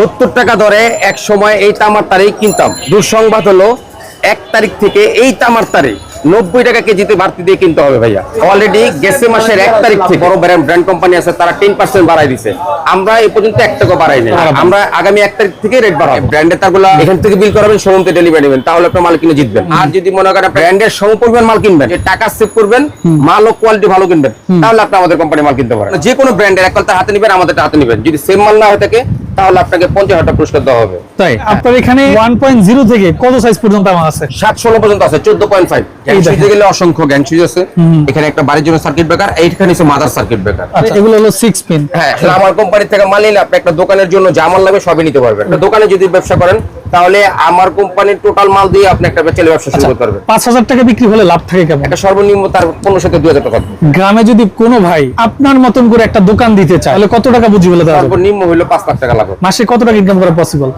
সত্তর টাকা দরে এক সময় এই তামার তারেই কিনতাম। দুঃসংবাদ হলো এক তারিখ থেকে এই তামার তারে নব্বই টাকা কেজিতে বাড়তি দিয়ে কিনতে হবে ভাইয়া। অলরেডি গেছে মাসের এক তারিখ থেকে। বড় ব্র্যান্ড ব্র্যান্ড কোম্পানি আছে তারা টেন পার্সেন্ট বাড়াই দিছে। আমরা এই পর্যন্ত এক টাকা বাড়াই নাই। আমরা আগামী এক তারিখ থেকে রেট বাড়াবো। ব্র্যান্ডের তারগুলো এখান থেকে বিল করাবেন সমন্তে ডেলিভারি নেবেন তাহলে আপনার মাল কিনে জিতবেন। আর যদি মনে করেন ব্র্যান্ডের সম পরিমাণ মাল কিনবেন। টাকা সেভ করবেন মাল ও কোয়ালিটি ভালো কিনবেন। তাহলে আপনি আমাদের কোম্পানি মাল কিনতে পারেন। যে কোনো ব্র্যান্ডের এক কলতা হাতে নিবেন আমাদের হাতে নিবেন। যদি সেম মাল না হয়ে থাকে তাহলে আপনাকে পঞ্চাশ হাজার পুরস্কার দেওয়া হবে। তাই? আপনার এখানে ওয়ান পয়েন্ট জিরো থেকে কত সাইজ পর্যন্ত আমার আছে? সাত ষোলো পর্যন্ত আছে চোদ্দ পয়েন্ট ফাইভ গ্যাংসুইজে গেলে অসংখ্য গ্যাংসুইজ আছে। এখানে একটা বাড়ির জন্য সার্কিট ব্রেকার এইখানে হচ্ছে মাদার সার্কিট ব্রেকার এগুলো হলো সিক্স পিন হ্যাঁ তাহলে আমার কোম্পানি থেকে মাল নিলে আপনি একটা দোকানের জন্য যা মাল লাগবে সবই নিতে পারবেন। একটা দোকানে যদি ব্যবসা করেন তাহলে আমার কোম্পানির টোটাল মাল দিয়ে আপনি একটা ছেলে ব্যবসা শুরু করতে পারবেন। পাঁচ হাজার টাকা বিক্রি হলে লাভ থাকে কেমন? একটা সর্বনিম্ন তার পনেরো সাথে দুই হাজার টাকা গ্রামে যদি কোনো ভাই আপনার মতন করে একটা দোকান দিতে চায় তাহলে কত টাকা বুঝি বলে যাবে? সর্বনিম্ন হইল পাঁচ লাখ টাকা লাগবে মাসে কত টাকা ইনকাম করা পসিবল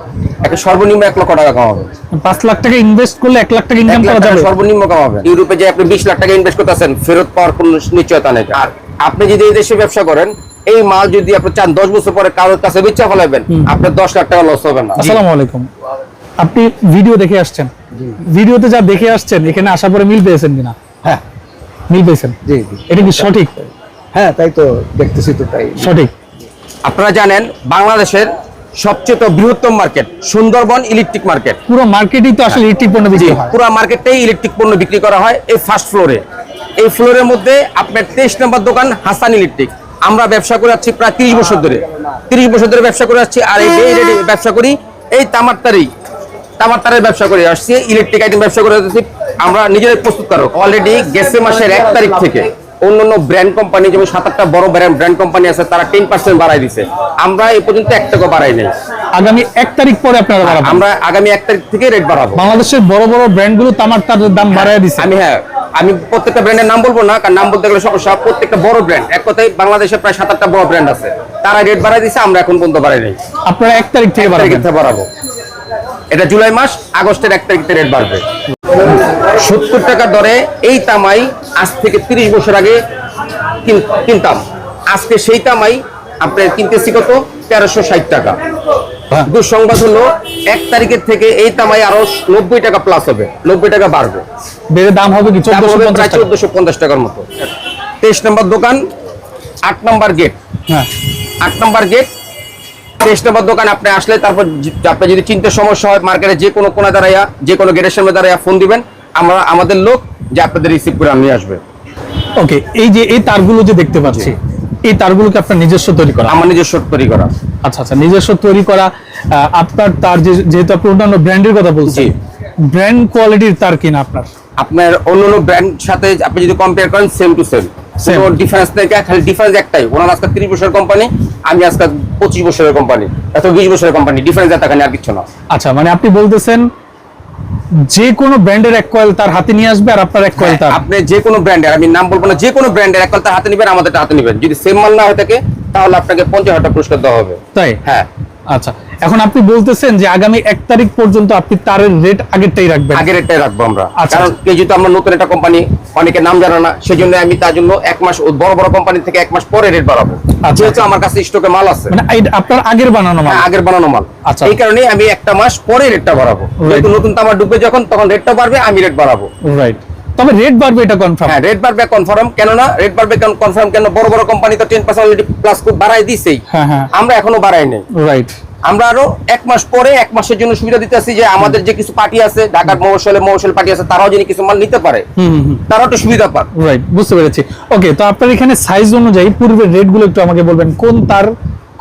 একটা সর্বনিম্ন এক লক্ষ টাকা কামাবে। পাঁচ লাখ টাকা ইনভেস্ট করলে এক লাখ টাকা ইনকাম করা যাবে? সর্বনিম্ন কামাবে। ইউরোপে যে আপনি বিশ লাখ টাকা ইনভেস্ট করতেছেন ফেরত পাওয়ার কোনো নিশ্চয়তা নেই। আর আপনি যদি এই দেশে ব্যবসা করেন এই মাল যদি আপনি চান দশ বছর পরে কারোর কাছে বেচা ফেলাবেন আপনার দশ লাখ টাকা লস হবে না। আসসালামু আলাইকুম। আপনি ভিডিও দেখে আসছেন। ভিডিওতে যা দেখে আসছেন এখানে আসার পরে মিল পেয়েছেন কিনা? হ্যাঁ। মিল পেয়েছেন? জি এটা কি সঠিক? হ্যাঁ তাই তো দেখতেছি তো তাই। সঠিক। আপনারা জানেন বাংলাদেশের সবচেয়ে তো বৃহত্তম মার্কেট সুন্দরবন ইলেকট্রিক মার্কেট পুরো মার্কেটই তো আসলে ইলেকট্রিক পণ্য বিক্রি হয়। পুরো মার্কেটটাই ইলেকট্রিক পণ্য বিক্রি করা হয় এই ফার্স্ট ফ্লোরে এই ফ্লোরের মধ্যে আপনার তেইশ নম্বর দোকান হাসান ইলেকট্রিক আমরা ব্যবসা করে যাচ্ছি প্রায় তিরিশ বছর ধরে। তিরিশ বছর ধরে ব্যবসা করে যাচ্ছি আর এই ব্যবসা করি এই তামার তামার তারের ব্যবসা করে আসছি ইলেকট্রিক আইটেম ব্যবসা করে যাচ্ছি আমরা নিজেরাই প্রস্তুত করো অলরেডি গেছে মাসের এক তারিখ থেকে। অন্যান্য ব্র্যান্ড কোম্পানি যেমন সাত আটটা বড় ব্র্যান্ড ব্র্যান্ড কোম্পানি আছে তারা টেন পার্সেন্ট বাড়াই দিছে। আমরা এই পর্যন্ত এক টাকা বাড়াই নাই। আগামী এক তারিখ পরে আপনারা বাড়াবেন। আমরা আগামী এক তারিখ থেকে রেট বাড়াবো। বাংলাদেশের বড় বড় ব্র্যান্ডগুলো তামার তার দাম বাড়ায় দিচ্ছে আমি হ্যাঁ আমি প্রত্যেকটা ব্র্যান্ডের নাম বলব না কারণ নাম বলতে গেলে সমস্যা। প্রত্যেকটা বড় ব্র্যান্ড এক কথায় বাংলাদেশে প্রায় সাত আটটা বড় ব্র্যান্ড আছে। তারা রেট বাড়াই দিচ্ছে আমরা এখন পর্যন্ত বাড়াই নাই। আপনারা এক তারিখ থেকে বাড়াবো। এটা জুলাই মাস আগস্টের এক তারিখ থেকে রেট বাড়বে। সত্তর টাকার দরে এই তামাই আজ থেকে তিরিশ বছর আগে কিন- কিনতাম। আজকে সেই তামাই আপনার কিনতেছি কত? তেরোশো ষাট টাকা। দুঃসংবাদ হলো এক তারিখের থেকে এই তামাই আরও নব্বই টাকা প্লাস হবে। নব্বই টাকা বাড়বে। বেড়ে দাম হবে কি প্রায় চোদ্দশো পঞ্চাশ টাকার মতো। তেইশ নম্বর দোকান আট নম্বর গেট হ্যাঁ। আট নম্বর গেট তেইশ নম্বর দোকান আপনি আসলে তারপর আপনি যদি চিনতে সমস্যা হয় মার্কেটে যে কোনো কোনা দাঁড়াইয়া যে কোনো গেটের সামনে দাঁড়াইয়া ফোন দিবেন আমরা আমাদের লোক যে আপনাদের রিসিভ করে নিয়ে আসবে। ওকে এই যে এই তারগুলো যে দেখতে পাচ্ছি এই তারগুলোকে আপনার নিজস্ব তৈরি করা? আমার নিজস্ব তৈরি করা। আচ্ছা আচ্ছা নিজস্ব তৈরি করা আপনার তার যে- যেহেতু আপনি অন্যান্য ব্র্যান্ডের কথা বলছি ব্র্যান্ড কোয়ালিটির তার কিনা আপনার? আপনার অন্য অন্য ব্র্যান্ড সাথে আপনি যদি কম্পেয়ার করেন সেম টু সেম. কোনো ডিফারেন্স নেই খালি ডিফারেন্স একটাই। ওনার আজকে তিরিশ কোম্পানি আমি আজকাল পঁচিশ বছরের কোম্পানি এত বিশ বছরের কোম্পানি ডিফারেন্স এতখানি আর কিছু না। আচ্ছা মানে আপনি বলতেছেন যে কোনো ব্র্যান্ডের এক কয়েল তার হাতে নিয়ে আসবে আর আপনার এক কয়েল তার? হ্যাঁ, আপনি যে কোনো ব্র্যান্ডের আমি নাম বলব না যে কোনো ব্র্যান্ডের এক কয়েল তার হাতে নেবেন আমাদের হাতে নিবেন। যদি সেম মাল না হয়ে থাকে তাহলে আপনাকে পঞ্চাশ হাজার টাকা পুরস্কার দেওয়া হবে। তাই? হ্যাঁ। আচ্ছা এখন আপনি বলতেছেন যে আগামী এক তারিখ পর্যন্ত আপনি তারের রেট আগেরটাই রাখবেন। আগের এটাই রাখব আমরা। আচ্ছা, কারণ আচ্ছা। যেহেতু আমরা নতুন একটা কোম্পানি অনেকে নাম জানে না সেই জন্য আমি তার জন্য এক মাস বড় বড় কোম্পানি থেকে এক মাস পরে রেট বাড়াবো। আচ্ছা, যেহেতু। আমার কাছে স্টকে মাল আছে। মানে আপনার আগের বানানো মাল? হ্যাঁ, আগের বানানো মাল। আচ্ছা। এই কারণে আমি একটা মাস পরে রেটটা বাড়াবো। যেহেতু নতুন তামার ডুববে যখন তখন রেটটা বাড়বে আমি রেট বাড়াবো। রাইট তবে রেট বাড়বে এটা কনফার্ম হ্যাঁ রেট বাড়বে কনফার্ম কেন না রেট বাড়বে কনফার্ম কেন? বড় বড় কোম্পানি তো টেন পার্সেন্ট অলরেডি প্লাস খুব বাড়াই দিছেই। হ্যাঁ, হ্যাঁ। আমরা এখনও বাড়াই নাই। রাইট আমরা আরও এক মাস পরে এক মাসের জন্য সুবিধা দিতেছি যে আমাদের যে কিছু পার্টি আছে ঢাকার মৌসলে মৌসল পার্টি আছে তারাও যেন কিছু মাল নিতে পারে। তারাও একটু সুবিধা পাক। রাইট বুঝতে পেরেছি। ওকে তো আপনার এখানে সাইজ অনুযায়ী পূর্বের রেটগুলো একটু আমাকে বলবেন কোন তার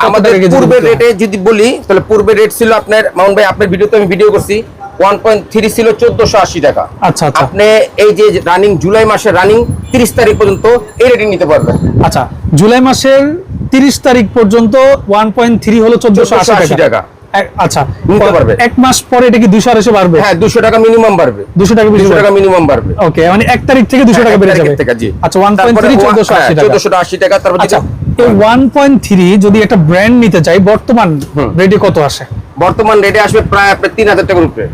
আমাদের পূর্বের রেটে যদি বলি তাহলে পূর্বের রেট ছিল আপনার মামুন ভাই আপনার ভিডিওতে আমি ভিডিও করছি ওয়ান পয়েন্ট থ্রি ছিল চোদ্দশো আশি টাকা। আচ্ছা আচ্ছা। আপনি এই যে রানিং জুলাই মাসের রানিং তিরিশ তারিখ পর্যন্ত এই রেটিং নিতে পারবেন। আচ্ছা জুলাই মাসের তিরিশ তারিখ পর্যন্ত ওয়ান পয়েন্ট থ্রি হলো চোদ্দশো আশি টাকা। টাকা। আচ্ছা এক মাস পরে এটা কি দুশো আড়াইশো বাড়বে? হ্যাঁ দুশো টাকা মিনিমাম বাড়বে। দুশো টাকা দুশো টাকা মিনিমাম বাড়বে। ওকে মানে এক তারিখ থেকে দুশো টাকা বেড়ে যাবে। আচ্ছা ওয়ান পয়েন্ট থ্রি চোদ্দশো হ্যাঁ, আশি টাকা। 1480 টাকা তারপর আচ্ছা এই ওয়ান পয়েন্ট থ্রি যদি একটা ব্র্যান্ড নিতে চাই বর্তমান রেটে কত আসে? বর্তমান রেটে আসবে প্রায় আপনার তিন হাজার টাকার উপরে।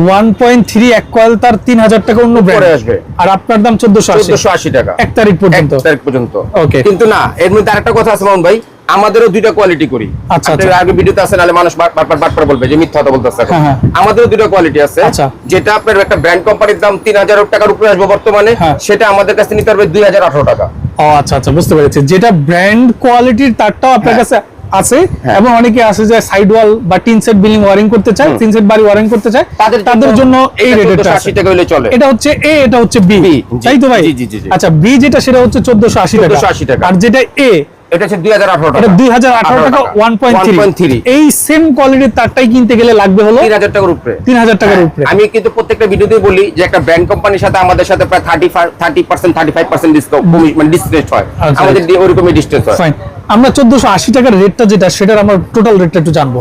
ওয়ান পয়েন্ট থ্রি এক কয়েল তার তিন হাজার টাকা অন্য ব্র্যান্ড আসবে। আর আপনার দাম চোদ্দশো আশি চোদ্দশো আশি টাকা এক তারিখ পর্যন্ত এক তারিখ পর্যন্ত Okay. কিন্তু না এর মধ্যে আরেকটা কথা আছে মামুন ভাই আমাদেরও দুইটা কোয়ালিটি করি। আগে ভিডিওতে আছে নাহলে মানুষ বারবার বারবার বলবে যে মিথ্যা কথা বলতেছে হ্যাঁ, হ্যাঁ। আমাদেরও দুইটা কোয়ালিটি আছে আচ্ছা। যেটা আপনার একটা ব্র্যান্ড কোম্পানির দাম তিন হাজার টাকার উপরে আসবে বর্তমানে হ্যাঁ। সেটা আমাদের কাছে নিতে পারবে দুই হাজার আঠারো টাকা ও আচ্ছা আচ্ছা বুঝতে পেরেছি যেটা ব্র্যান্ড কোয়ালিটির তারটাও আপনার। কাছে আছে হ্যাঁ। এবং অনেকে আছে যে সাইড ওয়াল বা টিন সেট বিল্ডিং ওয়ারিং করতে চায় তিন সেট বাড়ি ওয়ারিং করতে চায় তাদের তাদের জন্য এই রেটটা আশি টাকা হলে চলে। এটা হচ্ছে এ এটা হচ্ছে বি তাই তো ভাই। আচ্ছা বি যেটা সেটা হচ্ছে চোদ্দশো আশি টাকা। 1480 টাকা। আর যেটা এ এটা হচ্ছে টাকা। টাকা এই সেম কোয়ালিটির তারটাই কিনতে গেলে লাগবে হলো তিন হাজার টাকার উপরে। হ্যাঁ, উপরে। আমি কিন্তু প্রত্যেকটা বলি যে একটা ব্র্যান্ড কোম্পানির সাথে আমাদের সাথে প্রায় ডিসকাউন্ট মানে হয়। আচ্ছা, আমাদের দিয়ে ওরকমই হয়। আমরা চোদ্দশো আশি টাকার রেটটা যেটা সেটার আমার টোটাল রেটটা একটু জানব।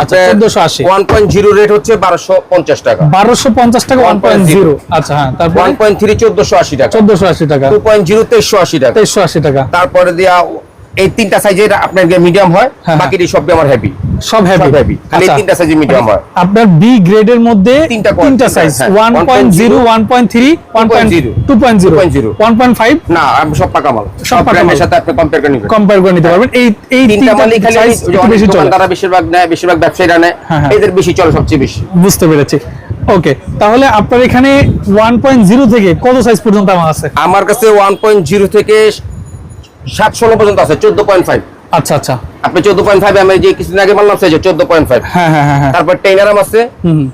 আচ্ছা চোদ্দশো আশি। ওয়ান পয়েন্ট জিরো রেট হচ্ছে বারোশো পঞ্চাশ টাকা। বারোশো পঞ্চাশ টাকা ওয়ান পয়েন্ট জিরো আচ্ছা হ্যাঁ তারপর? ওয়ান পয়েন্ট থ্রি চোদ্দশো আশি টাকা। চোদ্দশো আশি টাকা। টু পয়েন্ট জিরো তেইশশো আশি টাকা। তেইশশো আশি টাকা। তারপরে দিয়া এই তিনটা সাইজের আপনার মিডিয়াম হয় হ্যাঁ, বাকি সবই আমার হেভি সব হেভি heavy। খালি এই তিনটা size এ medium হয়। আপনার বি গ্রেডের মধ্যে তিনটা তিনটা সাইজ হ্যাঁ, one point zero one point three one point 2.0, two point zero 2.0 one point five না আমি সব পাকা মাল। সব পাকা ব্র্যান্ডের মাল। সাথে আপনি কম্পেয়ার করে নিবেন। কম্পেয়ার করে নিতে পারবেন। এই এই তিনটা মালই খালি একটু বেশি চলে। দোকানদাররা বেশিরভাগ নেয় বেশিরভাগ ব্যবসায়ীরা নেয়। হ্যাঁ, হ্যাঁ। এদের বেশি চলে সবচেয়ে বেশি। বুঝতে পেরেছি। ওকে তাহলে আপনার এখানে ওয়ান পয়েন্ট জিরো থেকে কত সাইজ পর্যন্ত আমার আছে? আমার কাছে ওয়ান পয়েন্ট জিরো থেকে সাত ষোলো পর্যন্ত আছে চোদ্দ পয়েন্ট ফাইভ আচ্ছা আচ্ছা। আপনি চোদ্দ পয়েন্ট ফাইভ আমি যে কিছুদিন আগে বললাম সেই চোদ্দ পয়েন্ট ফাইভ হ্যাঁ হ্যাঁ হ্যাঁ হ্যাঁ। তারপর টেন আরাম আছে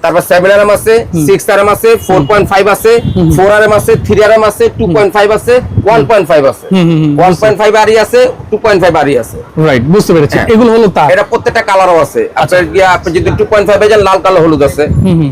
তারপর সেভেন আরাম আছে সিক্স আরাম আছে ফোর পয়েন্ট ফাইভ আছে ফোর আরাম আছে থ্রি আরাম আছে টু পয়েন্ট ফাইভ আছে ওয়ান পয়েন্ট ফাইভ আছে। হুম, হুম, হুম, ওয়ান পয়েন্ট ফাইভ আরই আছে টু পয়েন্ট ফাইভ আরই আছে। রাইট বুঝতে পেরেছি। হ্যাঁ। এগুলো হলো তার। এটা প্রত্যেকটা কালারও আছে। আপনার গিয়া আপনি যদি টু পয়েন্ট ফাইভে যান লাল কালো হলুদ আছে।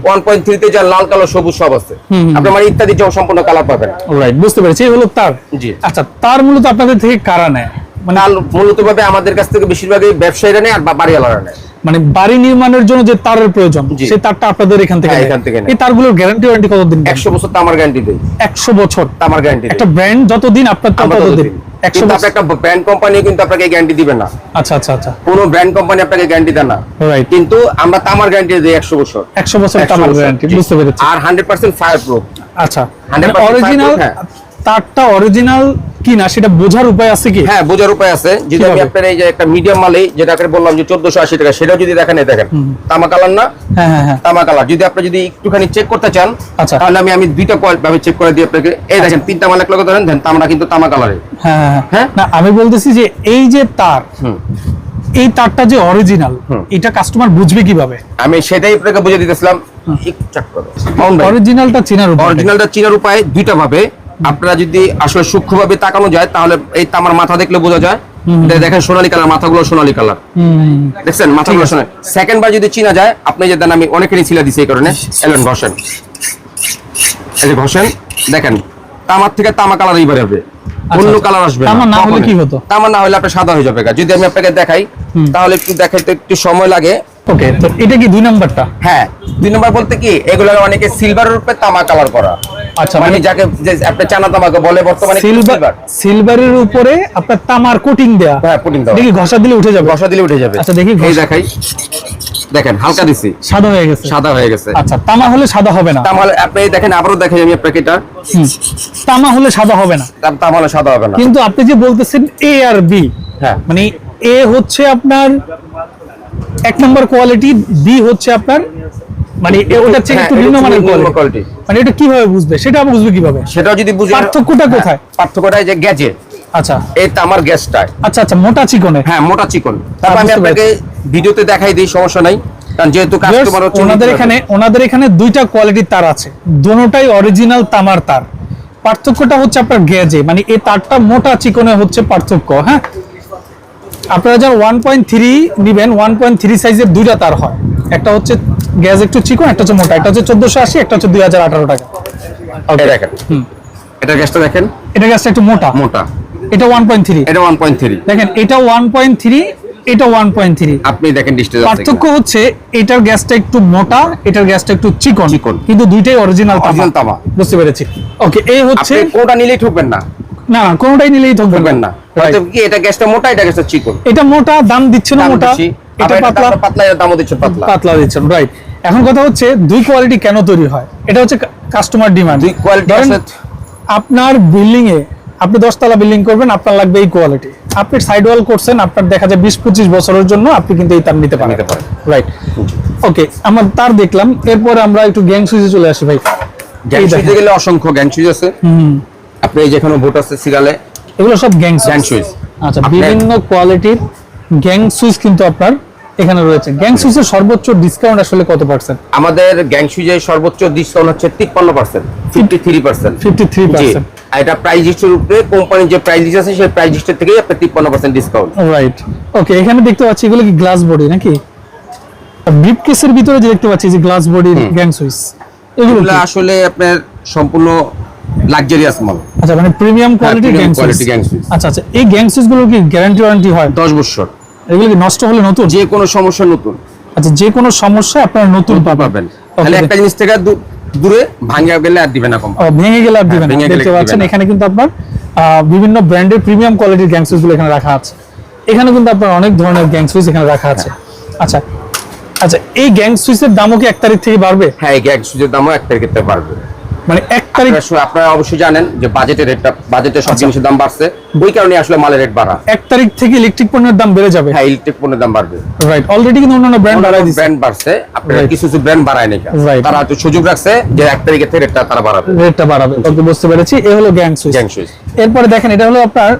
ওয়ান পয়েন্ট থ্রিতে যান লাল কালো সবুজ সব আছে। আপনার মানে ইত্যাদি সব সম্পূর্ণ কালার পাবেন। রাইট বুঝতে পেরেছি। এই হলো তার। জি। আচ্ছা তার মূলত আপনাদের থেকে কারা নেয়? মানে কাল মূলত ভাবে আমাদের কাছ থেকে বেশিরভাগই ব্যবসায়ীরা নেয় আর বাড়িওয়ালারা নেয়। মানে বাড়ি নির্মাণের জন্য যে তারের প্রয়োজন সেই তারটা আপনাদের এখান থেকে হ্যাঁ, এখান থেকে এই তারগুলোর গ্যারান্টি ওয়ারেন্টি কতদিন একশো বছর তো আমার গ্যারান্টি দেয় একশো বছর। আমার গ্যারান্টি একটা ব্র্যান্ড যতদিন আপনার ততদিন। ততদিন। কিন্তু একটা ব্র্যান্ড কোম্পানি কিন্তু আপনাকে গ্যারান্টি দিবে না। আচ্ছা আচ্ছা আচ্ছা। কোনো ব্র্যান্ড কোম্পানি আপনাকে গ্যারান্টি দেয় না। কিন্তু আমরা তামার গ্যারান্টি দিই একশো বছর। একশো বছর তামার গ্যারান্টি বুঝতে পেরেছি। আর হান্ড্রেড পার্সেন্ট ফায়ার প্রুফ আচ্ছা অরিজিনাল। তারটা অরিজিনাল কি না সেটা বোঝার উপায় আছে কি? হ্যাঁ বোঝার উপায় আছে। যদি আমি আপনার এই যে একটা মিডিয়াম মালে যেটা করে বললাম যে চোদ্দশো আশি টাকা সেটাও যদি দেখেন এই দেখেন তামা কালার না? হ্যাঁ হ্যাঁ হ্যাঁ। তামা কালার। যদি আপনি যদি একটুখানি চেক করতে চান আচ্ছা। তাহলে আমি আমি দুইটা কোয়ালিটি ভাবে চেক করে দিই আপনাকে। এই দেখেন তিনটা মাল এক লগে ধরেন দেন তামরা কিন্তু তামা কালারে। হ্যাঁ হ্যাঁ, হ্যাঁ। হ্যাঁ? না আমি বলতেছি যে এই যে তার হুম। এই তারটা যে অরিজিনাল। এটা কাস্টমার বুঝবে কীভাবে? আমি সেটাই আপনাকে বুঝিয়ে দিতেছিলাম। অরিজিনালটা চেনার উপায়। অরিজিনালটা চিনার উপায় দুইটা ভাবে। আপনারা যদি আসলে সূক্ষ্মভাবে তাকানো যায় তাহলে এই তামার মাথা দেখলে বোঝা যায়। দেখেন সোনালী কালার মাথাগুলো সোনালী কালার। দেখছেন? মাথাগুলো সোনালী। সেকেন্ড বার যদি চিনা যায় আপনি যে দেন আমি অনেকেরই ছিলা দিছি এই কারণে। এলেন ঘষেন এই যে ঘষেন দেখেন তামার থেকে তামা কালার এইবার হবে। অন্য আচ্ছা। কালার আসবে তামা না হলে কি হতো? তামা না হলে আপনার সাদা হয়ে যাবে যদি আমি আপনাকে দেখাই তাহলে একটু দেখাইতে একটু সময় লাগে। ওকে তো এটা কি দুই নাম্বারটা? হ্যাঁ দুই নম্বর বলতে কি এগুলো অনেকে সিলভারের উপরে তামা কালার করা। আচ্ছা, মানে মানে- যাকে আপনি চানা তামাকে বলে বর্তমানে সিলভার সিলভার সিলভারের উপরে আপনার তামার কোটিং দেয়া। হ্যাঁ পুটিং দাও দেখি ঘষা দিলে উঠে যাবে। ঘষা দিলে উঠে যাবে। আচ্ছা, দেখি এই দেখাই। দেখেন হালকা দিছি। সাদা হয়ে গেছে। সাদা হয়ে গেছে। আচ্ছা তামা হলে সাদা হবে না। তাহলে আপনি দেখেন আবারও দেখাই আমি আপনাকে এটা। তামা হলে সাদা হবে না। তাহলে সাদা হবে না। কিন্তু আপনি যে বলতেছেন এ আর বি হ্যাঁ। মানে এ হচ্ছে আপনার এক নম্বর কোয়ালিটি বি হচ্ছে আপনার মানে এ- ওটা হ্যাঁ, একটু এটা নিম্নমানের কোয়ালিটি মানে এটা কীভাবে বুঝবে? সেটা বুঝবে কীভাবে? সেটাও যদি বুঝে পার্থক্যটা হ্যাঁ, কোথায়? পার্থক্যটা যে গ্যাজেট আচ্ছা। এই তামার গ্যাসটায় আচ্ছা আচ্ছা মোটা চিকনে। হ্যাঁ মোটা চিকন। তারপর আমি আপনাকে ভিডিওতে দেখাই দিই সমস্যা নাই। কারণ যেহেতু কাস্টমার হচ্ছে ওনাদের এখানে ওনাদের এখানে দুইটা কোয়ালিটির তার আছে। দুটোটাই অরিজিনাল তামার তার। পার্থক্যটা হচ্ছে আপনার গেজে মানে এই তারটা মোটা চিকনে হচ্ছে পার্থক্য হ্যাঁ? আপনারা যারা ওয়ান পয়েন্ট থ্রি নিবেন ওয়ান পয়েন্ট থ্রি সাইজের দুইটা তার হয়। একটা হচ্ছে গ্যাস একটু চিকন একটা হচ্ছে মোটা। একটা হচ্ছে চোদ্দশো আশি একটা হচ্ছে দুই হাজার আঠারো টাকা। দেখেন। এটা গ্যাসটা দেখেন? এটা গ্যাসটা একটু মোটা। মোটা। এটা ওয়ান পয়েন্ট থ্রি এটা ওয়ান পয়েন্ট থ্রি দেখেন এটা ওয়ান পয়েন্ট থ্রি এটা ওয়ান পয়েন্ট থ্রি আপনি দেখেন ডিস্টেন্স পার্থক্য হচ্ছে এটার গ্যাসটা একটু মোটা এটার গ্যাসটা একটু চিকন। চিকন। কিন্তু দুইটাই অরিজিনাল তামা। বুঝতে পেরেছি। ওকে এই হচ্ছে কোনটা নিলেই ঠকবেন না। না না কোনোটাই নিলেই ঠকবেন না। কি এটা গ্যাসটা মোটা এটা গ্যাসটা চিকন? এটা মোটা দাম দিচ্ছে না মোটা। এটা পাতলা। পাতলা এর দামও দিচ্ছেন পাতলা। পাতলা দিচ্ছেন রাইট এখন কথা হচ্ছে দুই কোয়ালিটি কেন তৈরি হয়? এটা হচ্ছে কাস্টমার ডিমান্ড দুই কোয়ালিটি আপনার বিল্ডিং এ আপনি দশতলা বিল্ডিং করবেন আপনার লাগবে এই কোয়ালিটি আপনি সাইড ওয়াল করছেন আপনার দেখা যায় বিশ পঁচিশ বছরের জন্য আপনি কিন্তু এই তার নিতে পারেন। রাইট ওকে আমার তার দেখলাম। এরপরে আমরা একটু গ্যাং সুইচে চলে আসি ভাই। গ্যাং সুইচে গেলে অসংখ্য গ্যাং সুইচ আছে। আপনি এই যেখানে ভোট আছে সিগালে এগুলো সব গ্যাং গ্যাং সুইচ আচ্ছা আপনার- বিভিন্ন কোয়ালিটির গ্যাং সুইচ কিন্তু আপনার এখানে রয়েছে। গ্যাং সুইচের সর্বোচ্চ ডিসকাউন্ট আসলে কত পার্সেন্ট আমাদের গ্যাং সুইচের সর্বোচ্চ ডিসকাউন্ট হচ্ছে তিপ্পান্ন percent fifty three percent fifty three percent এটা প্রাইস লিস্টের উপরে কোম্পানির যে প্রাইস লিস্ট আছে সেই প্রাইস লিস্টের থেকেই আপনি তিপ্পান্ন পার্সেন্ট ডিসকাউন্ট রাইট ওকে এখানে দেখতে পাচ্ছি এগুলো কি গ্লাস বডি নাকি? ব্রিফ কেসের ভিতরে যে দেখতে পাচ্ছি যে গ্লাস বডির গ্যাং সুইচ এগুলো আসলে আপনার সম্পূর্ণ লাক্সারিয়াস মাল আচ্ছা মানে প্রিমিয়াম premium গ্যাং সুইচ। আচ্ছা আচ্ছা এই গ্যাং সুইচগুলো কি গ্যারান্টি ওয়ারেন্টি হয়? দশ বছর। এগুলো কি নষ্ট হলে নতুন? যে কোনো সমস্যা নতুন। আচ্ছা যে কোনো সমস্যা আপনারা নতুন পাবেন। তাহলে একটা জিনিস থেকে দূরে ভাঙিয়া গেলে আর দিবে না ও, ভেঙে গেলে আর দিবেন না। দেখতে পাচ্ছেন এখানে কিন্তু আপনার বিভিন্ন ব্র্যান্ডের প্রিমিয়াম কোয়ালিটির গ্যাং সুইচগুলো এখানে রাখা আছে। এখানে কিন্তু আপনার অনেক ধরনের গ্যাং সুইচ এখানে রাখা আছে। আচ্ছা আচ্ছা এই গ্যাং সুইচের দামও কি এক তারিখ থেকে বাড়বে? হ্যাঁ এই গ্যাং সুইচের দামও এক তারিখে থেকে বাড়বে। মানে এক তারিখ আপনারা অবশ্যই জানেন যে বাজেটের রেটটা বাজেটের সব জিনিসের দাম বাড়ছে। ওই কারণে আসলে মালের রেট বাড়া। এক তারিখ থেকে ইলেকট্রিক পণ্যের দাম বেড়ে যাবে। হ্যাঁ ইলেকট্রিক পণ্যের দাম বাড়বে। রাইট অলরেডি কিন্তু অন্যান্য ব্র্যান্ড বাড়ায় দিচ্ছে ব্র্যান্ড বাড়ছে। আপনারা কিছু কিছু ব্র্যান্ড বাড়ায় নাকি. তারা তো সুযোগ রাখছে যে এক তারিখের থেকে রেটটা তারা বাড়াবে। রেটটা বাড়াবে। ওকে বুঝতে পেরেছি। এ হলো গ্যাং সুইচ গ্যাং সুইচ এরপরে দেখেন এটা হলো আপনার।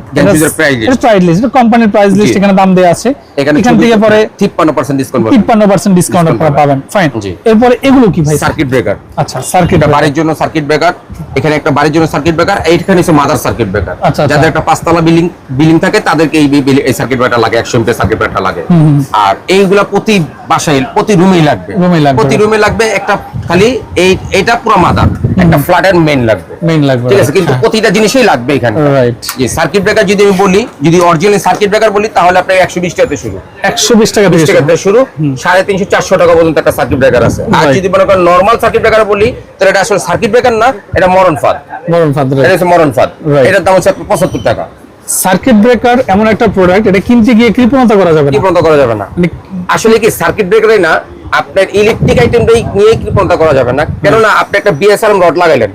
প্রাইস লিস্ট কোম্পানির প্রাইস লিস্ট। এখানে দাম দেওয়া আছে। এখান থেকে পরে তিপ্পান্ন পার্সেন্ট ডিসকাউন্ট তিপ্পান্ন পার্সেন্ট ডিসকাউন্ট Discount আপনারা পাবেন। ফাইন এরপরে এগুলো কি ভাই? সার্কিট ব্রেকার আচ্ছা সার্কিট বাড়ির জন্য সার্কিট ব্রেকার এখানে একটা বাড়ির জন্য সার্কিট ব্রেকার এইখানে হচ্ছে মাদার সার্কিট ব্রেকার। যাদের একটা পাঁচতলা বিল্ডিং বিল্ডিং থাকে তাদেরকে এই এই সার্কিট ব্রেকার লাগে একশো মিটার সার্কিট ব্রেকার লাগে। আর এইগুলা প্রতি বাসায় প্রতি রুমেই লাগবে। প্রতি রুমে লাগবে একটা খালি এই এটা পুরো মাদার একটা ফ্ল্যাটের মেইন লাগবে। মেইন লাগবে ঠিক আছে কিন্তু প্রতিটা জিনিসই লাগবে এখানে। রাইট যে সার্কিট ব্রেকার যদি আমি বলি যদি অরিজিনাল সার্কিট ব্রেকার বলি তাহলে আপনার একশো বিশ টাকাতে শুরু। একশো বিশ টাকা বিশ থেকে শুরু। সাড়ে তিনশো চারশো টাকা পর্যন্ত একটা সার্কিট ব্রেকার আছে। আর যদি মনে করেন নর্মাল সার্কিট ব্রেকার বলি তাহলে এটা আসলে সার্কিট ব্রেকার না এটা মরণ ফাঁদ। মরণ ফাঁদ এটা হচ্ছে মরণ ফাঁদ। এটার দাম হচ্ছে পঁচাত্তর টাকা। সার্কিট ব্রেকার এমন একটা প্রোডাক্ট এটা কিনতে গিয়ে কৃপণতা করা যাবে কি না পর্যন্ত করা যাবে না। মানে আসলে কি সার্কিট ব্রেকারই না আপনার ইলেকট্রিক আইটেমটাই নিয়ে কৃপণতা করা যাবে না। কেননা আপনি একটা বিএসআরএম রড লাগাইলেন।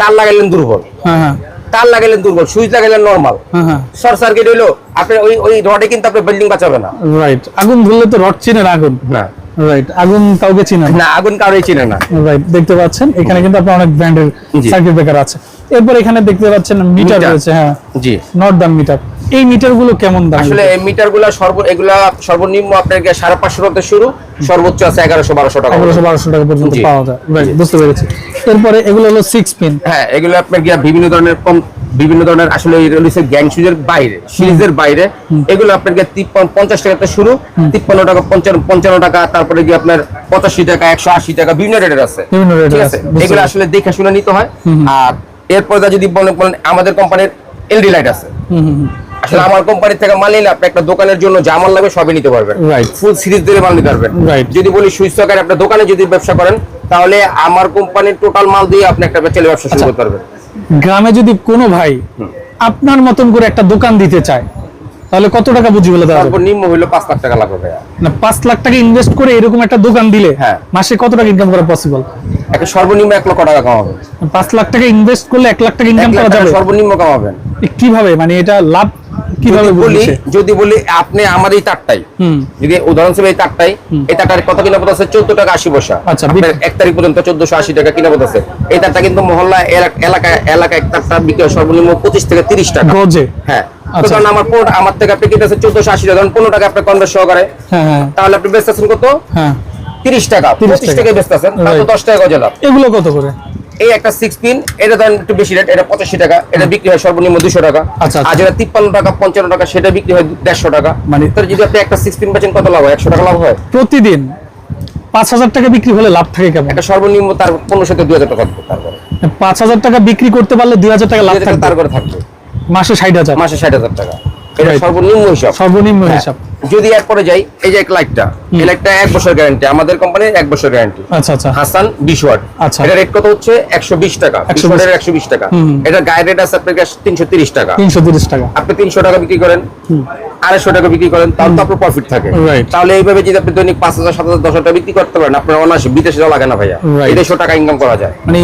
তার লাগাইলেন দুর্বল। হ্যাঁ হ্যাঁ। তার লাগাইলেন দুর্বল সুইচ লাগাইলেন নর্মাল হ্যাঁ হ্যাঁ। শর্ট সার্কিট হইল আপনি ওই ওই রডে কিন্তু আপনি বিল্ডিং বাঁচাবে না। রাইট আগুন ধরলে তো রড চিনেন আগুন। না। রাইট আগুন কাউকে চিনে না। আগুন কারোই চিনে না। রাইট দেখতে পাচ্ছেন? এখানে কিন্তু আপনার অনেক ব্র্যান্ডের। সার্কিট ব্রেকার আছে। এরপর এখানে দেখতে পাচ্ছেন মিটার রয়েছে হ্যাঁ। জি। নট দাম মিটার এই মিটারগুলো কেমন দাম আসলে এই মিটারগুলা সর্ব এগুলা সর্বনিম্ন আপনার সাড়ে পাঁচশো টাকা থেকে শুরু সর্বোচ্চ আছে এগারোশো বারোশো টাকা এগারোশো বারোশো টাকা পর্যন্ত পাওয়া যায়। বুঝতে পেরেছি। এরপরে এগুলো হলো সিক্স পিন হ্যাঁ এগুলো আপনার গিয়া বিভিন্ন ধরনের কম বিভিন্ন ধরনের আসলে গ্যাং সুজের বাইরে সিরিজের বাইরে। এগুলো আপনার গিয়ে তিপ্পান্ন পঞ্চাশ টাকা থেকে শুরু তিপ্পান্ন টাকা পঞ্চান্ন টাকা তারপরে গিয়ে আপনার পঁচাশি টাকা একশো আশি টাকা বিভিন্ন রেটের আছে। বিভিন্ন ঠিক আছে, এগুলো আসলে দেখে শুনে নিতে হয়। আর এরপরে যদি বলেন বলেন আমাদের কোম্পানির এলডি লাইট আছে। আসলে আমার কোম্পানি থেকে মাল নিলে আপনি একটা দোকানের জন্য যা মাল লাগবে সবই নিতে পারবেন। ফুল সিরিজ ধরে মাল নিতে পারবেন। যদি বলি সুইচ সকের আপনার দোকানে যদি ব্যবসা করেন তাহলে আমার কোম্পানির টোটাল মাল দিয়ে আপনি একটা ছেলে ব্যবসা শুরু আচ্ছা। করতে পারবেন। গ্রামে যদি কোনো ভাই আপনার মতন করে একটা দোকান দিতে চায় তাহলে কত টাকা বুঝি বলে যাবে? সর্বনিম্ন হইল পাঁচ লাখ টাকা লাগবে না পাঁচ লাখ টাকা ইনভেস্ট করে এরকম একটা দোকান দিলে হ্যাঁ। মাসে কত টাকা ইনকাম করা পসিবল একটা সর্বনিম্ন এক লক্ষ টাকা কামাবেন। পাঁচ লাখ টাকা ইনভেস্ট করলে এক লাখ টাকা ইনকাম করা যাবে? সর্বনিম্ন কামাবেন। কীভাবে? মানে এটা লাভ কীভাবে বলি যদি বলি আপনি আমার এই তারটাই। যদি উদাহরণস্বরূপ এই তারটাই এই তারটার কত কিনা পড়তেছে চোদ্দ টাকা আশি পয়সা। আচ্ছা, আপনার এক তারিখ পর্যন্ত চোদ্দশো আশি টাকা কিনা পড়তেছে এই তারটা কিন্তু মহল্লা এলাকা এলাকায় এক তারটা বিক্রি হয় সর্বনিম্ন পঁচিশ থেকে তিরিশ টাকা। হ্যাঁ। আচ্ছা। কারণ আমার পনেরো আমার থেকে আপনি কিনতেছে চোদ্দশো আশি টাকা পনেরো টাকা আপনার কনভার্ট সহকারে। হ্যাঁ হ্যাঁ। তাহলে আপনি বেচতেছেন কত? হ্যাঁ। তিরিশ টাকা 30 পঁচিশ টাকা। বেচতেছেন দশ টাকা গজে লাভ। এগুলো কত করে? এই একটা সিক্স পিন এটা ধরেন একটু বেশি রেট এটা পঁচাশি টাকা এটা বিক্রি হয় সর্বনিম্ন দুশো টাকা। আচ্ছা, আচ্ছা। আর যেটা তিপ্পান্ন টাকা পঞ্চান্ন টাকা সেটা বিক্রি হয় দেড়শো টাকা। মানে তাহলে যদি আপনি একটা সিক্স পিন বেচেন কত লাভ হয়? একশো টাকা লাভ হয়? প্রতিদিন পাঁচ হাজার টাকা বিক্রি হলে লাভ থাকে কেমন? একটা সর্বনিম্ন তার পনেরোশো থেকে দুই হাজার টাকা তারপরে পাঁচ হাজার টাকা বিক্রি করতে পারলে দুই হাজার টাকা লাভ টাকা তারপরে থাকবে। মাসে ষাট হাজার। মাসে ষাট হাজার টাকা। এটা সর্বনিম্ন হিসাব। সর্বনিম্ন হ্যাঁ। হিসাব। যদি এরপরে যাই এই যে এক লাইটটা এই লাইটটা এক বছর গ্যারান্টি আমাদের কোম্পানির এক বছর গ্যারান্টি আচ্ছা আচ্ছা। হাসান বিশ ওয়াট। আচ্ছা। এটা রেট কত হচ্ছে? একশো বিশ টাকা। বিশ 120 ওয়াটের একশো বিশ টাকা। এটা গায়ে রেট আছে আপনার তিনশো তিরিশ টাকা। তিনশো তিরিশ টাকা। আপনি তিনশো টাকা বিক্রি করেন আড়াইশো টাকা বিক্রি করেন তাহলে তো আপনার প্রফিট থাকে। তাহলে এইভাবে যদি আপনি দৈনিক পাঁচ হাজার সাত হাজার দশ হাজার টাকা বিক্রি করতে পারেন আপনার অনায়াসে বিদেশে যাওয়া লাগে না ভাইয়া. দেড়শো টাকা ইনকাম করা যায়। মানে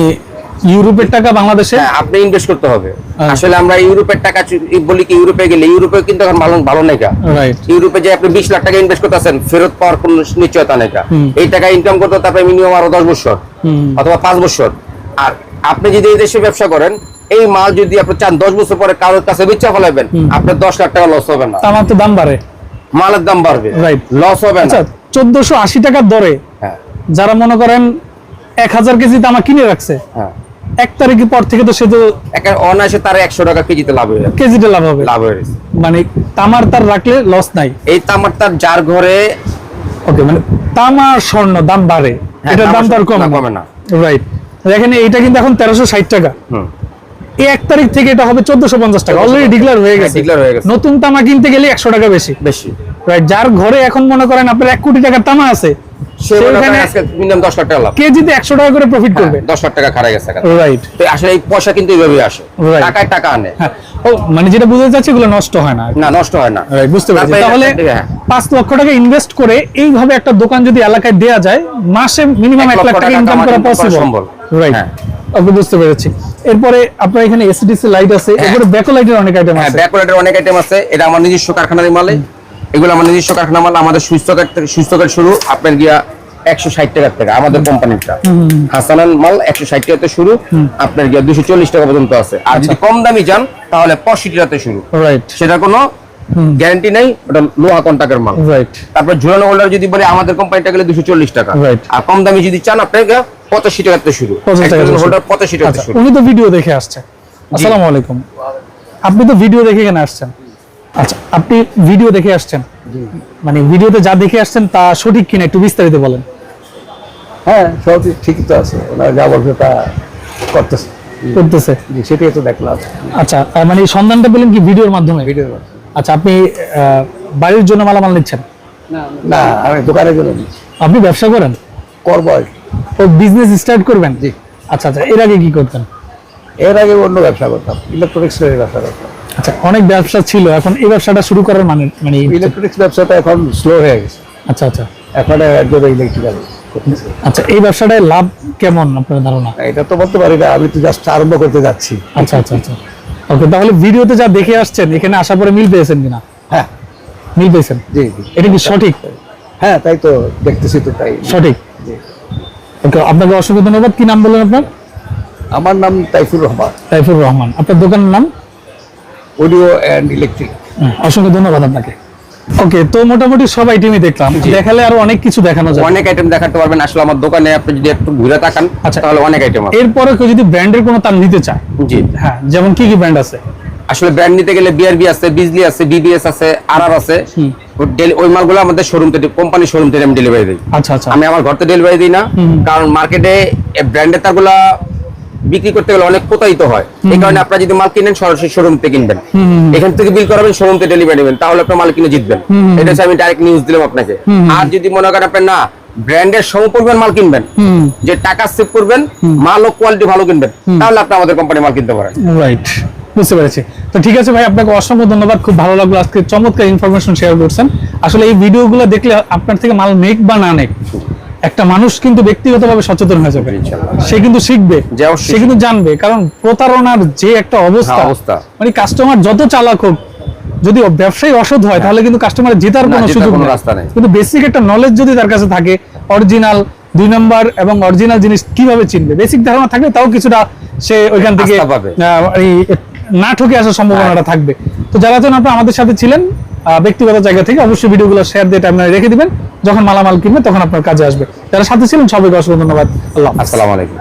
ইউরোপের টাকা বাংলাদেশে? হ্যাঁ আপনি ইনভেস্ট করতে হবে। আচ্ছা। আসলে আমরা ইউরোপের টাকা বলি কি ইউরোপে গেলে ইউরোপে কিন্তু এখন ভালো ভালো নেই ইউরোপে যে আপনি বিশ লাখ টাকা ইনভেস্ট করতেছেন ফেরত পাওয়ার কোনো নিশ্চয়তা নেই। এই টাকা ইনকাম করতে তারপরে মিনিমাম আরও দশ বছর। অথবা পাঁচ বছর। আর আপনি যদি এই দেশে ব্যবসা করেন এই মাল যদি আপনি চান দশ বছর পরে কারোর কাছে বেচা ফেলাবেন আপনার দশ লাখ টাকা লস হবে না। তামার তো দাম বাড়ে। মালের দাম বাড়বে. লস হবে না। আচ্ছা চোদ্দশো আশি টাকার দরে হ্যাঁ। যারা মনে করেন এক হাজার কেজি তামা কিনে রাখছে হ্যাঁ। এক তারিখের পর থেকে তো সে তো অনায়াসে তার একশো টাকা কেজিতে লাভ হয়ে যাবে কেজিতে লাভ হবে। লাভ হয়ে মানে তামার তার রাখলে লস নাই। এই তামার তার যার ঘরে ওকে মানে তামা স্বর্ণ দাম বাড়ে। হ্যাঁ, এটার দাম তার কমে কমে না। রাইট দেখেন এইটা কিন্তু এখন তেরোশো ষাট টাকা। হুম। এই এক তারিখ থেকে এটা হবে চোদ্দশো পঞ্চাশ টাকা। অলরেডি ডিক্লেয়ার হয়ে গেছে। Declare হয়ে গেছে। নতুন তামা কিনতে গেলে একশো টাকা বেশি। বেশি। রাইট যার ঘরে এখন মনে করেন আপনার এক কোটি টাকার তামা আছে সে সে ওখানে আজকে মিনিমাম দশ লাখ টাকা লাভ। কেজিতে একশো টাকা করে প্রফিট করবে? দশ লাখ টাকা খারাই গেছে রাইট আসলে এই পয়সা কিন্তু এইভাবেই আসে। টাকায় টাকা আনে। হ্যাঁ। ও মানে যেটা বুঝতে চাচ্ছি এগুলো নষ্ট হয় না না নষ্ট হয় না। বুঝতে পারছি। তাহলে হ্যাঁ। পাঁচ লক্ষ টাকা ইনভেস্ট করে এইভাবে একটা দোকান যদি এলাকায় দেয়া যায় মাসে মিনিমাম এক লাখ টাকা ইনকাম করা পসিবল রাইট হ্যাঁ। ওকে বুঝতে পেরেছি। এরপরে আপনার এখানে এসিডিসি লাইট আছে এরপরে ব্যাকো লাইটের অনেক আইটেম হ্যাঁ আছে। ব্যাকওয়ার্ডের অনেক আইটেম আছে। এটা আমার নিজস্ব কারখানার মালে। এগুলো আমার নিজস্ব কারখানা মাল আমাদের সুস্থকার থেকে সুস্থকার শুরু আপনার গিয়া একশো ষাট টাকার থেকে আমাদের কোম্পানিটা। হাসানান মাল একশো ষাট টাকাতে শুরু আপনার গিয়া দুশো চল্লিশ টাকা পর্যন্ত আছে। আর যদি কম দামি যান তাহলে পঁয়ষট্টি টাকাতে শুরু। সেটা কোনো গ্যারান্টি নাই ওটা লোহা কন্টাক্টের মাল। রাইট তারপর ঝুলানো হোল্ডার যদি বলে আমাদের কোম্পানিটা গেলে দুশো চল্লিশ টাকা. আর কম দামি যদি চান আপনাকে পঁচাশি টাকাতে শুরু। টাকা হোল্ডার। পঁচাশি টাকাতে আচ্ছা শুরু। উনি তো ভিডিও দেখে আসছেন। আসসালামু আলাইকুম। আপনি তো ভিডিও দেখে এখানে আসছেন। আচ্ছা আপনি ভিডিও দেখে আসছেন। মানে ভিডিওতে যা দেখে আসছেন তা সঠিক কিনা একটু বিস্তারিত বলেন। হ্যাঁ সব ঠিকই তো আছে। ওনারা যা বলছে তা করতেছে। করতেছে। সেটাই তো দেখলাম। আচ্ছা মানে সন্ধানটা পেলেন কি ভিডিওর মাধ্যমে? ভিডিও আচ্ছা আপনি বাড়ির জন্য মালামাল নিচ্ছেন? না আমি দোকানের জন্য। আপনি ব্যবসা করেন? করব। ও বিজনেস স্টার্ট করবেন? জি। আচ্ছা আচ্ছা এর আগে কি করতেন? এর আগে অন্য ব্যবসা করতাম। ইলেকট্রনিক্স ব্যবসা করতাম। আচ্ছা অনেক ব্যবসা ছিল এখন এই ব্যবসাটা শুরু করার মানে মানে ইলেকট্রনিক্স ব্যবসাটা এখন স্লো হয়ে গেছে। আচ্ছা আচ্ছা। এখন একজন ইলেকট্রিক্যাল আচ্ছা এই ব্যবসাটায় লাভ কেমন আপনার ধারণা? এটা তো বলতে পারি না আমি তো জাস্ট আরম্ভ করতে যাচ্ছি। আচ্ছা আচ্ছা আচ্ছা। ওকে তাহলে ভিডিওতে যা দেখে আসছেন এখানে আসার পরে মিল পেয়েছেন কিনা? হ্যাঁ। মিল পেয়েছেন? জি জি। এটা কি সঠিক? হ্যাঁ তাই তো দেখতেছি তো তাই। সঠিক? জি। ওকে আপনাকে অসংখ্য ধন্যবাদ। কি নাম বললেন আপনার? আমার নাম তাইফুর রহমান। তাইফুর রহমান। আপনার দোকানের নাম? অডিও অ্যান্ড ইলেকট্রিক অসংখ্য ধন্যবাদ আপনাকে। ওকে তো মোটামুটি সব আইটেমই দেখলাম। দেখালে আরও অনেক কিছু দেখানো যায় অনেক আইটেম দেখাতে পারবেন। আসলে আমার দোকানে আপনি যদি একটু ঘুরে তাকান আচ্ছা। তাহলে অনেক আইটেম আছে। এরপরে কেউ যদি ব্র্যান্ডের কোনো তার নিতে চায় জি। হ্যাঁ যেমন কি কি ব্র্যান্ড আছে? আসলে ব্র্যান্ড নিতে গেলে বিআরবি আছে বিজলি আছে বিবিএস আছে আরআর আছে। ওই মালগুলো আমাদের শোরুম থেকে কোম্পানি শোরুম থেকে আমি ডেলিভারি দিই। আচ্ছা আচ্ছা। আমি আমার ঘর থেকে ডেলিভারি দিই না কারণ মার্কেটে ব্র্যান্ডের তারগুলা বিক্রি করতে গেলে অনেক প্রতারিত হয়। এই কারণে আপনারা যদি মাল কিনেন সরাসরি শোরুম থেকে কিনবেন। এখান থেকে বিল করাবেন শোরুম থেকে ডেলিভারি নেবেন তাহলে আপনার মাল কিনে জিতবেন। এটা আমি ডাইরেক্ট নিউজ দিলাম আপনাকে। আর যদি মনে করেন আপনার না ব্র্যান্ডের সমপরিমাণ মাল কিনবেন যে টাকা সেভ করবেন মাল ও কোয়ালিটি ভালো কিনবেন তাহলে আপনি আমাদের কোম্পানি মাল কিনতে পারেন। রাইট বুঝতে পেরেছি। তো ঠিক আছে ভাই আপনাকে অসংখ্য ধন্যবাদ। খুব ভালো লাগল আজকে চমৎকার ইনফরমেশন শেয়ার করছেন। আসলে এই ভিডিওগুলো দেখলে আপনার থেকে মাল নেক বা না নেক একটা মানুষ কিন্তু ব্যক্তিগতভাবে সচেতন হয়ে যাবে। সে কিন্তু শিখবে সে কিন্তু জানবে। কারণ প্রতারণার যে একটা অবস্থা হ্যাঁ, অবস্থা। মানে কাস্টমার যত চালাক হোক যদি ব্যবসায়ী অসৎ হয় তাহলে কিন্তু কাস্টমার জেতার কোনো সুযোগ নেই। কিন্তু বেসিক একটা নলেজ যদি তার কাছে থাকে অরিজিনাল দুই নাম্বার এবং অরিজিনাল জিনিস কীভাবে চিনবে? বেসিক ধারণা থাকলে তাও কিছুটা সে ওইখান থেকে। না ঠকে আসার সম্ভাবনাটা থাকবে। তো যারা যেন আপনারা আমাদের সাথে ছিলেন ব্যক্তিগত জায়গা থেকে অবশ্যই ভিডিওগুলো শেয়ার দিয়ে আপনারা রেখে দিবেন। যখন মালামাল কিনবে তখন আপনার কাজে আসবে। যারা সাথে ছিলেন, সবাইকে অসংখ্য ধন্যবাদ। আল্লাহ। আসসালামু আলাইকুম।